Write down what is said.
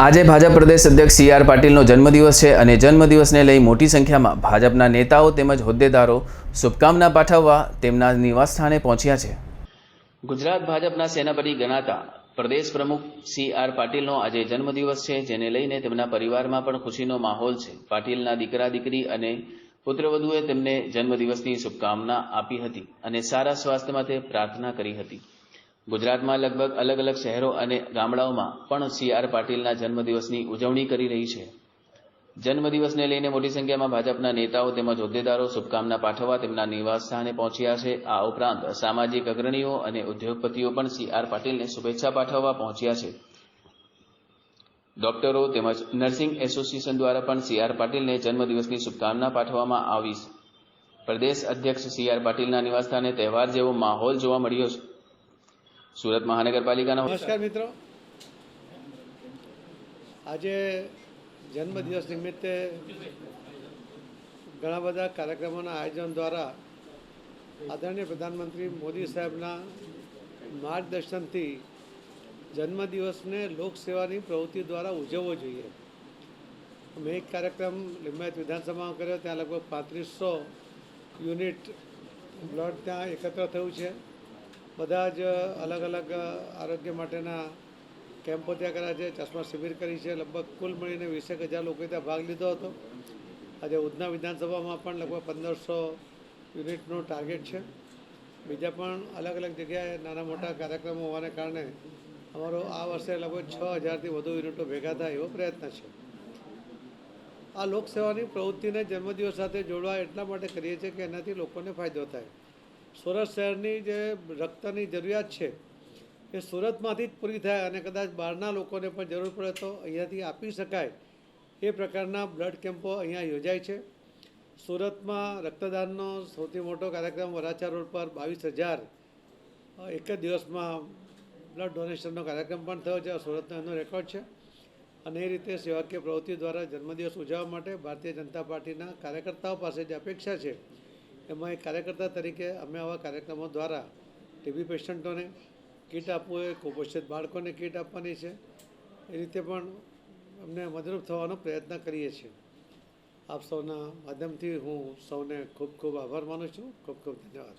આજે ભાજપ પ્રદેશ અધ્યક્ષ C R પાટીલનો જન્મદિવસ છે અને જન્મદિવસને લઈ મોટી સંખ્યામાં ભાજપના નેતાઓ તેમજ હોદ્દેદારો શુભકામના પાઠવવા તેમના નિવાસસ્થાને પહોંચ્યા છે. ગુજરાત ભાજપના સેનાપતિ ગણાતા પ્રદેશ પ્રમુખ સી આર પાટીલનો આજે જન્મદિવસ છે, જેને લઈને તેમના પરિવારમાં પણ ખુશીનો માહોલ છે. પાટીલના દીકરા, દીકરી અને પુત્રવધુએ તેમને જન્મદિવસની શુભકામના આપી હતી અને સારા સ્વાસ્થ્ય માટે પ્રાર્થના કરી હતી. ગુજરાતમાં લગભગ અલગ અલગ શહેરો અને ગામડાઓમાં પણ સી આર પાટીલના જન્મદિવસની ઉજવણી કરી રહી છે. જન્મદિવસને લઈને મોટી સંખ્યામાં ભાજપના નેતાઓ તેમજ હોદ્દેદારો શુભકામના પાઠવવા તેમના નિવાસસ્થાને પહોંચ્યા છે. આ ઉપરાંત સામાજિક અગ્રણીઓ અને ઉદ્યોગપતિઓ પણ સી આર પાટીલને શુભેચ્છા પાઠવવા પહોંચ્યા છે. ડોક્ટરો તેમજ નર્સિંગ એસોસિએશન દ્વારા પણ સી આર પાટીલને જન્મદિવસની શુભકામના પાઠવવામાં આવી પ્રદેશ અધ્યક્ષ સી આર પાટીલના નિવાસસ્થાને તહેવાર જેવો માહોલ જોવા મળ્યો છે. સુરત મહાનગરપાલિકાના નમસ્કાર મિત્રો. આજે જન્મદિવસ નિમિત્તે ઘણા બધા કાર્યક્રમોના આયોજન દ્વારા આદરણીય પ્રધાનમંત્રી મોદી સાહેબના માર્ગદર્શનથી જન્મદિવસને લોકસેવાની પ્રવૃત્તિ દ્વારા ઉજવવો જોઈએ. મેં એક કાર્યક્રમ લિંબાયત વિધાનસભામાં કર્યો, ત્યાં લગભગ પાંત્રીસો યુનિટ બ્લડ ત્યાં એકત્ર થયું છે. બધા જ અલગ અલગ આરોગ્ય માટેના કેમ્પો ત્યાં કર્યા છે. ચશ્મા શિબિર કરી છે. લગભગ કુલ મળીને વીસેક હજાર લોકોએ ત્યાં ભાગ લીધો હતો. આજે ઉધના વિધાનસભામાં પણ લગભગ પંદરસો યુનિટનું ટાર્ગેટ છે. બીજા પણ અલગ અલગ જગ્યાએ નાના મોટા કાર્યક્રમો હોવાને કારણે અમારો આ વર્ષે લગભગ છ હજારથી વધુ યુનિટો ભેગા થાય એવો પ્રયત્ન છે. આ લોકસેવાની પ્રવૃત્તિને જન્મદિવસ સાથે જોડવા એટલા માટે કરીએ છીએ કે એનાથી લોકોને ફાયદો થાય. સુરત શહેરની જે રક્તની જરૂરિયાત છે, એ સુરતમાંથી જ પૂરી થાય અને કદાચ બહારના લોકોને પણ જરૂર પડે તો અહીંયાથી આપી શકાય એ પ્રકારના બ્લડ કેમ્પો અહીંયા યોજાય છે. સુરતમાં રક્તદાનનો સૌથી મોટો કાર્યક્રમ વરાછા રોડ પર બાવીસ હજાર એક જ દિવસમાં બ્લડ ડોનેશનનો કાર્યક્રમ પણ થયો છે. સુરતનો એનો રેકોર્ડ છે. અને એ રીતે સેવાકીય પ્રવૃત્તિ દ્વારા જન્મદિવસ ઉજવવા માટે ભારતીય જનતા પાર્ટીના કાર્યકર્તાઓ પાસે જે અપેક્ષા છે એમાં એક કાર્યકર્તા તરીકે અમે આવા કાર્યક્રમો દ્વારા ટીબી પેશન્ટોને કીટ આપવું એ કુપોષિત બાળકોને કીટ આપવાની છે. એ રીતે પણ અમને મદદરૂપ થવાનો પ્રયત્ન કરીએ છીએ. આપ સૌના માધ્યમથી હું સૌને ખૂબ ખૂબ આભાર માનું છું. ખૂબ ખૂબ ધન્યવાદ.